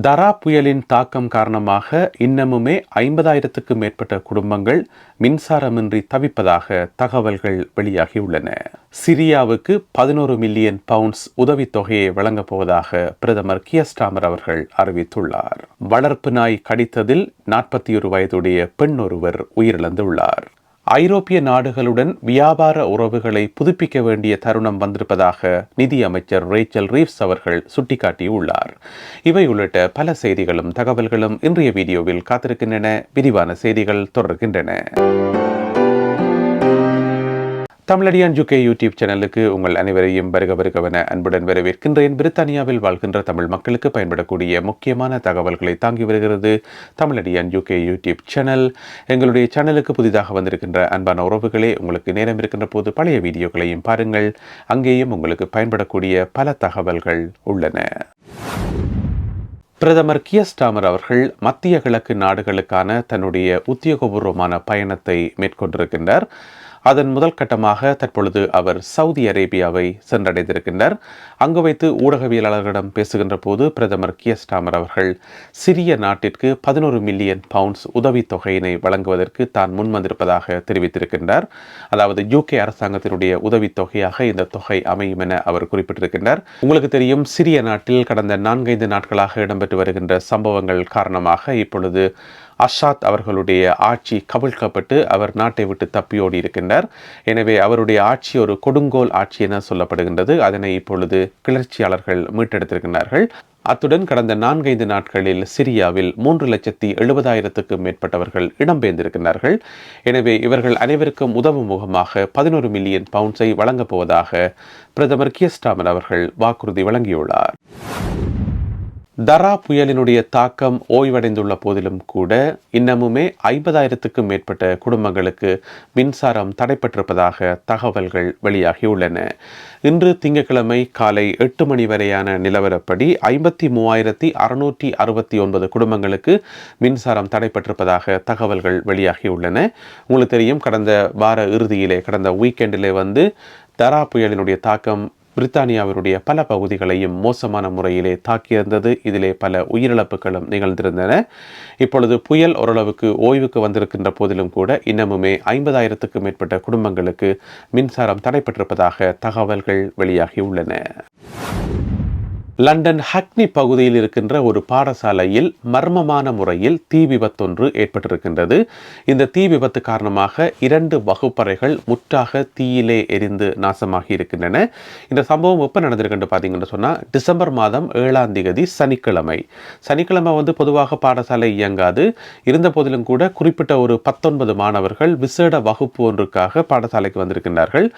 தரா புயலின் தாக்கம் காரணமாக இன்னமுமே ஐம்பதாயிரத்துக்கு மேற்பட்ட குடும்பங்கள் மின்சாரமின்றி தவிப்பதாக தகவல்கள் வெளியாகியுள்ளன. சிரியாவுக்கு பதினோரு மில்லியன் பவுண்ட்ஸ் உதவித்தொகையை வழங்கப் போவதாக பிரதமர் கியஸ்டாமர் அவர்கள் அறிவித்துள்ளார். வளர்ப்பு நாய் கடித்ததில் நாற்பத்தி ஒரு வயதுடைய பெண் ஒருவர் உயிரிழந்துள்ளார். ஐரோப்பிய நாடுகளுடன் வியாபார உறவுகளை புதுப்பிக்க வேண்டிய தருணம் வந்திருப்பதாக நிதி அமைச்சர் ரேச்சல் ரீவ்ஸ் அவர்கள் சுட்டிக்காட்டியுள்ளார். இவை உள்ளிட்ட பல செய்திகளும் தகவல்களும் இன்றைய வீடியோவில் காத்திருக்கின்றன. விரிவான செய்திகள் தொடர்கின்றன. தமிழடியான் ஜுகே யூடியூப் சேனலுக்கு உங்கள் அனைவரையும் வருக வருகவன அன்புடன் வரவேற்கின்றேன். பிரித்தானியாவில் வாழ்கின்ற தமிழ் மக்களுக்கு பயன்படக்கூடிய முக்கியமான தகவல்களை தாங்கி வருகிறது தமிழடியான் யூகே யூடியூப் சேனல். எங்களுடைய சேனலுக்கு புதிதாக வந்திருக்கின்ற அன்பான உறவுகளே உங்களுக்கு நேரம் இருக்கின்ற போது பழைய வீடியோக்களையும் பாருங்கள். அங்கேயும் உங்களுக்கு பயன்படக்கூடிய பல தகவல்கள் உள்ளன. பிரதமர் கியஸ்டாமர் அவர்கள் மத்திய கிழக்கு நாடுகளுக்கான தன்னுடைய உத்தியோகபூர்வமான பயணத்தை மேற்கொண்டிருக்கின்றார். அதன் முதல் கட்டமாக தற்பொழுது அவர் சவுதி அரேபியாவை சென்றடைந்திருக்கின்றார். அங்கு வைத்து ஊடகவியலாளர்களிடம் பேசுகின்ற போது பிரதமர் கியஸ்டாமர் அவர்கள் சிறிய நாட்டிற்கு பதினோரு மில்லியன் பவுண்ட்ஸ் உதவித்தொகையினை வழங்குவதற்கு தான் முன்வந்திருப்பதாக தெரிவித்திருக்கின்றார். அதாவது யூகே அரசாங்கத்தினுடைய உதவித்தொகையாக இந்த தொகை அமையும் என அவர் குறிப்பிட்டிருக்கின்றார். உங்களுக்கு தெரியும் சிறிய நாட்டில் கடந்த நான்கைந்து நாட்களாக இடம்பெற்று வருகின்ற சம்பவங்கள் காரணமாக இப்பொழுது அஷாத் அவர்களுடைய ஆட்சி கவிழ்க்கப்பட்டு அவர் நாட்டை விட்டு தப்பியோடி இருக்கின்றார். எனவே அவருடைய ஆட்சி ஒரு கொடுங்கோல் ஆட்சி என சொல்லப்படுகின்றது. அதனை இப்பொழுது கிளர்ச்சியாளர்கள் மீட்டெடுத்திருக்கின்றார்கள். அத்துடன் கடந்த நான்கைந்து நாட்களில் சிரியாவில் மூன்று லட்சத்தி எழுபதாயிரத்துக்கும் மேற்பட்டவர்கள் இடம்பெயர்ந்திருக்கிறார்கள் எனவே இவர்கள் அனைவருக்கும் உதவும் முகமாக பதினோரு மில்லியன் பவுண்ட்ஸை வழங்கப் போவதாக பிரதமர் கியஸ்டாமன் அவர்கள் வாக்குறுதி வழங்கியுள்ளார். தரா புயலினுடைய தாக்கம் ஓய்வடைந்துள்ள போதிலும் கூட இன்னமுமே ஐம்பதாயிரத்துக்கும் மேற்பட்ட குடும்பங்களுக்கு மின்சாரம் தடைப்பட்டிருப்பதாக தகவல்கள் வெளியாகியுள்ளன. இன்று திங்கட்கிழமை காலை எட்டு மணி வரையான நிலவரப்படி ஐம்பத்தி மூவாயிரத்தி அறுநூற்றி அறுபத்தி ஒன்பது குடும்பங்களுக்கு மின்சாரம் தடைப்பட்டிருப்பதாக தகவல்கள் வெளியாகியுள்ளன. உங்களுக்கு தெரியும் கடந்த வார இறுதியிலே கடந்த வீக்கெண்டிலே வந்து தரா புயலினுடைய தாக்கம் பிரித்தானியாவினுடைய பல பகுதிகளையும் மோசமான முறையிலே தாக்கியிருந்தது. இதிலே பல உயிரிழப்புகளும் நிகழ்ந்திருந்தன. இப்பொழுது புயல் ஓரளவுக்கு ஓய்வுக்கு வந்திருக்கின்ற போதிலும் கூட இன்னமுமே ஐம்பதாயிரத்துக்கும் மேற்பட்ட குடும்பங்களுக்கு மின்சாரம் தடைப்பட்டிருப்பதாக தகவல்கள் வெளியாகியுள்ளன லண்டன் ஹக்னி பகுதியில் இருக்கின்ற ஒரு பாடசாலையில் மர்மமான முறையில் தீ விபத்தொன்று ஏற்பட்டிருக்கின்றது. இந்த தீ விபத்து காரணமாக இரண்டு வகுப்பறைகள் முற்றாக தீயிலே எரிந்து நாசமாகி இருக்கின்றன. இந்த சம்பவம் எப்போ நடந்திருக்குன்னு பார்த்தீங்கன்னு சொன்னால் டிசம்பர் மாதம் ஏழாம் தேதி சனிக்கிழமை. சனிக்கிழமை வந்து பொதுவாக பாடசாலை இயங்காது. இருந்த போதிலும் கூட குறிப்பிட்ட ஒரு பத்தொன்பது மாணவர்கள் விசேட வகுப்பு ஒன்றுக்காக பாடசாலைக்கு வந்திருக்கின்றார்கள்.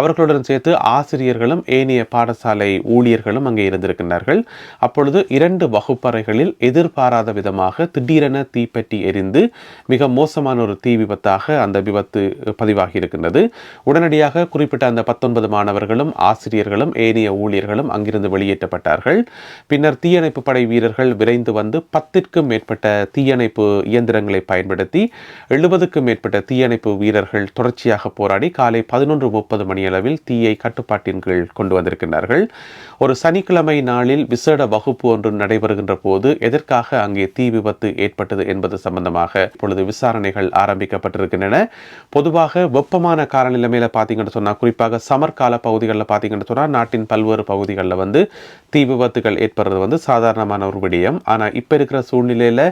அவர்களுடன் சேர்த்து ஆசிரியர்களும் ஏனைய பாடசாலை ஊழியர்களும் அங்கே இருந்திருக்கின்றனர். இருக்கின்றார்கள் அப்பொழுது இரண்டு வகுப்பறைகளில் எதிர்பாராத விதமாக திடீரென தீப்பற்றி எரிந்து மிக மோசமான ஒரு தீ விபத்தாக அந்த விபத்து பதிவாகி இருக்கின்றது உடனடியாக குறிப்பிட்ட அந்த பத்தொன்பது மாணவர்களும் ஆசிரியர்களும் ஏனைய ஊழியர்களும் அங்கிருந்து வெளியேற்றப்பட்டார்கள். பின்னர் தீயணைப்பு படை வீரர்கள் விரைந்து வந்து பத்திற்கும் மேற்பட்ட தீயணைப்பு இயந்திரங்களை பயன்படுத்தி எழுபதுக்கும் மேற்பட்ட தீயணைப்பு வீரர்கள் தொடர்ச்சியாக போராடி காலை பதினொன்று முப்பது மணியளவில் தீயை கட்டுப்பாட்டின் கீழ் கொண்டு வந்திருக்கின்றார்கள். ஒரு சனிக்கிழமை நாளில் விசேட வகுப்பு ஒன்று நடைபெறுகின்ற போது எதற்காக அங்கே தீ விபத்து ஏற்பட்டது என்பது சம்பந்தமாக இப்பொழுது விசாரணைகள் ஆரம்பிக்கப்பட்டிருக்கின்றன. பொதுவாக வெப்பமான காலநிலைமையில பார்த்தீங்கன்னு சொன்னால் குறிப்பாக சமர்கால பகுதிகளில் பார்த்தீங்கன்னு சொன்னால் நாட்டின் பல்வேறு பகுதிகளில் வந்து தீ விபத்துகள் ஏற்படுறது வந்து சாதாரணமான ஒரு விடயம். ஆனால் இப்போ இருக்கிற சூழ்நிலையில்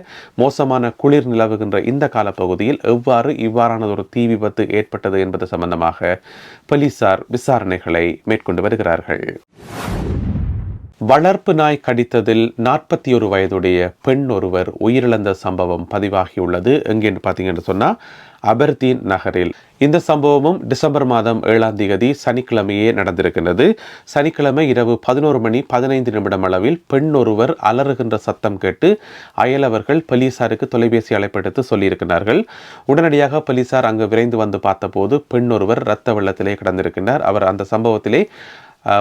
மோசமான குளிர் நிலவுகின்ற இந்த காலப்பகுதியில் எவ்வாறு இவ்வாறான ஒரு தீ விபத்து ஏற்பட்டது என்பது சம்பந்தமாக போலீசார் விசாரணைகளை மேற்கொண்டு வருகிறார்கள். வளர்ப்பு நாய் கடித்ததில் நாற்பத்தி ஒரு வயதுடைய பெண் ஒருவர் உயிரிழந்த சம்பவம் பதிவாகியுள்ளது. எங்கேன்னு பார்த்தீங்கன்னு சொன்னால் அபர்தீன் நகரில். இந்த சம்பவமும் டிசம்பர் மாதம் ஏழாம் தேதி சனிக்கிழமையே நடந்திருக்கின்றது. சனிக்கிழமை இரவு பதினோரு மணி பதினைந்து நிமிடம் அளவில் பெண் ஒருவர் அலறுகின்ற சத்தம் கேட்டு அயலவர்கள் போலீசாருக்கு தொலைபேசி அழைப்பெடுத்து சொல்லியிருக்கிறார்கள். உடனடியாக போலீசார் அங்கு விரைந்து வந்து பார்த்தபோது பெண் ஒருவர் இரத்த வெள்ளத்திலே கிடந்திருக்கின்றார். அவர் அந்த சம்பவத்திலே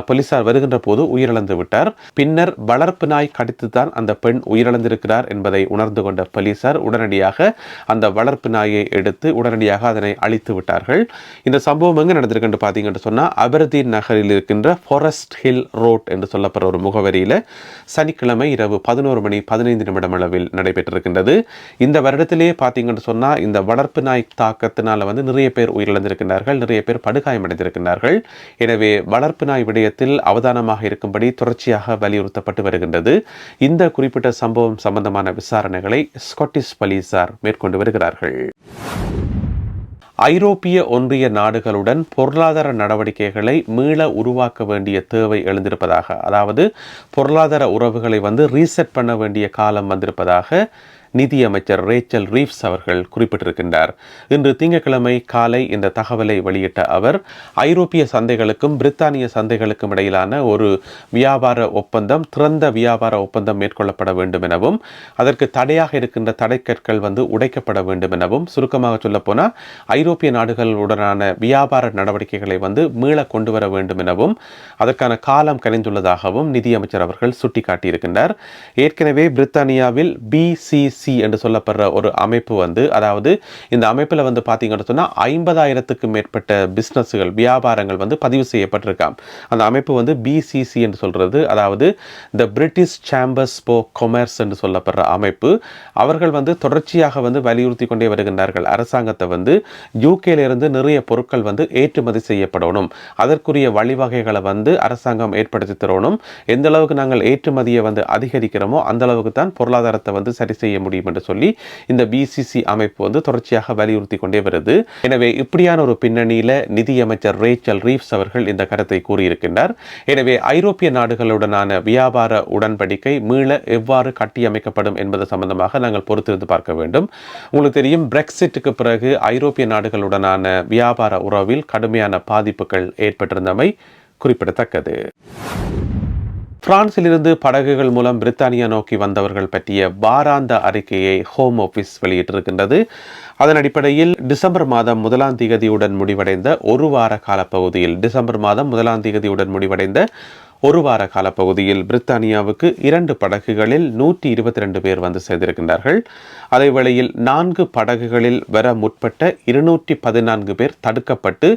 போலீசார் வருகின்ற போது உயிரிழந்து விட்டார். பின்னர் வளர்ப்பு நாய் கடித்துதான் அந்த பெண் உயிரிழந்திருக்கிறார் என்பதை உணர்ந்து கொண்ட போலீசார் உடனடியாக அந்த வளர்ப்பு நாயை எடுத்து உடனடியாக அதனை அழித்து விட்டார்கள். இந்த சம்பவம் எங்கே நடந்திருக்குன்னு பார்த்தீங்கன்னு சொன்னால் அபர்தீன் நகரில் இருக்கின்ற ஃபாரஸ்ட் ஹில் ரோட் என்று சொல்லப்படுற ஒரு முகவரியில் சனிக்கிழமை இரவு பதினோரு மணி பதினைந்து நிமிடம் அளவில் நடைபெற்றிருக்கின்றது. இந்த வருடத்திலேயே பார்த்தீங்கன்னு சொன்னால் இந்த வளர்ப்பு நாய் தாக்கத்தினால் வந்து நிறைய பேர் உயிரிழந்திருக்கிறார்கள் நிறைய பேர் படுகாயமடைந்திருக்கிறார்கள் எனவே வளர்ப்பு நாய் விடயத்தில் அவதானமாக இருக்கும்படி தொடர்ச்சியாக வலியுறுத்தப்பட்டு வருகின்றது. இந்த குறிப்பிட்ட சம்பவம் சம்பந்தமான விசாரணைகளை ஸ்காட்டிஷ் போலீசார் மேற்கொண்டு வருகிறார்கள். ஐரோப்பிய ஒன்றிய நாடுகளுடன் பொருளாதார நடவடிக்கைகளை மீள உருவாக்க வேண்டிய தேவை எழுந்திருப்பதாக அதாவது பொருளாதார உறவுகளை வந்து ரீசெட் பண்ண வேண்டிய காலம் வந்திருப்பதாக நிதியமைச்சர் ரேச்சல் ரீவ்ஸ் அவர்கள் குறிப்பிட்டிருக்கின்றார். இன்று திங்கட்கிழமை காலை இந்த தகவலை வெளியிட்ட அவர் ஐரோப்பிய சந்தைகளுக்கும் பிரித்தானிய சந்தைகளுக்கும் இடையிலான ஒரு வியாபார ஒப்பந்தம் திறந்த வியாபார ஒப்பந்தம் மேற்கொள்ளப்பட வேண்டும் எனவும் அதற்கு தடையாக இருக்கின்ற தடைக்கற்கள் வந்து உடைக்கப்பட வேண்டும் எனவும் சுருக்கமாக சொல்லப்போனால் ஐரோப்பிய நாடுகளுடனான வியாபார நடவடிக்கைகளை வந்து மீள கொண்டு வர வேண்டும் எனவும் அதற்கான காலம் கனிந்துள்ளதாகவும் நிதியமைச்சர் அவர்கள் சுட்டிக்காட்டியிருக்கின்றார். ஏற்கனவே பிரித்தானியாவில் பிசிசி என்று சொல்லப்படுற ஒரு அமைப்பு வந்து அதாவது இந்த அமைப்பில் வந்து பார்த்தீங்கன்னு சொன்னால் ஐம்பதாயிரத்துக்கு மேற்பட்ட பிஸ்னஸ்கள் வியாபாரங்கள் வந்து பதிவு செய்யப்பட்டிருக்காம். அந்த அமைப்பு வந்து பிசிசி என்று சொல்கிறது அதாவது the British Chambers of Commerce என்று சொல்லப்படுற அமைப்பு. அவர்கள் வந்து தொடர்ச்சியாக வந்து வலியுறுத்தி கொண்டே வருகின்றார்கள். அரசாங்கத்தை வந்து யூகேலிருந்து நிறைய பொருட்கள் வந்து ஏற்றுமதி செய்யப்படணும். அதற்குரிய வழிவகைகளை வந்து அரசாங்கம் ஏற்படுத்தி தரணும். எந்த அளவுக்கு நாங்கள் ஏற்றுமதியை வந்து அதிகரிக்கிறோமோ அந்த அளவுக்கு தான் பொருளாதாரத்தை வந்து சரி செய்ய முடியும். என்று சொல்லி இந்த பிசிசி அமைப்பு வந்து தொடர்ச்சியாக வலியுறுத்தி கொண்டே வருது. எனவே இப்படியான ஒரு பின்னணியில் நிதியமைச்சர் ரேச்சல் ரீவ்ஸ் அவர்கள் இந்த கருத்தை கூறியிருக்கின்றார். எனவே ஐரோப்பிய நாடுகளுடனான வியாபார உடன்படிக்கை மீள எவ்வாறு கட்டியமைக்கப்படும் என்பது சம்பந்தமாக நாங்கள் பொறுத்திருந்து பார்க்க வேண்டும். உங்களுக்கு தெரியும் பிரெக்சிட்டுக்கு பிறகு ஐரோப்பிய நாடுகளுடனான வியாபார உறவில் கடுமையான பாதிப்புகள் ஏற்பட்டிருந்தமை குறிப்பிடத்தக்கது. பிரான்சிலிருந்து படகுகள் மூலம் பிரித்தானியா நோக்கி வந்தவர்கள் பற்றிய வாராந்த அறிக்கையை ஹோம் ஆஃபீஸ் வெளியிட்டிருக்கின்றது. அதன் அடிப்படையில் டிசம்பர் மாதம் முதலாம் திகதியுடன் முடிவடைந்த ஒரு வார காலப்பகுதியில் டிசம்பர் மாதம் முதலாம் திகதியுடன் முடிவடைந்த ஒரு வார காலப்பகுதியில் பிரித்தானியாவுக்கு இரண்டு படகுகளில் நூற்றி இருபத்தி ரெண்டு பேர் வந்து சேர்ந்திருக்கின்றார்கள். அதே வேளையில் நான்கு படகுகளில் வர முற்பட்ட இருநூற்றி பதினான்கு பேர் தடுக்கப்பட்டு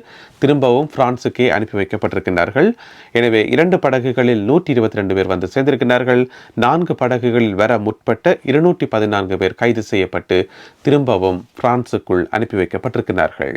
திரும்பவும் பிரான்சுக்கே அனுப்பி வைக்கப்பட்டிருக்கின்றார்கள். எனவே இரண்டு படகுகளில் நூற்றி இருபத்தி ரெண்டு பேர் வந்து சேர்ந்திருக்கின்றார்கள். நான்கு படகுகளில் வர முற்பட்ட இருநூற்றி பதினான்கு பேர் கைது செய்யப்பட்டு திரும்பவும் பிரான்சுக்குள் அனுப்பி வைக்கப்பட்டிருக்கிறார்கள்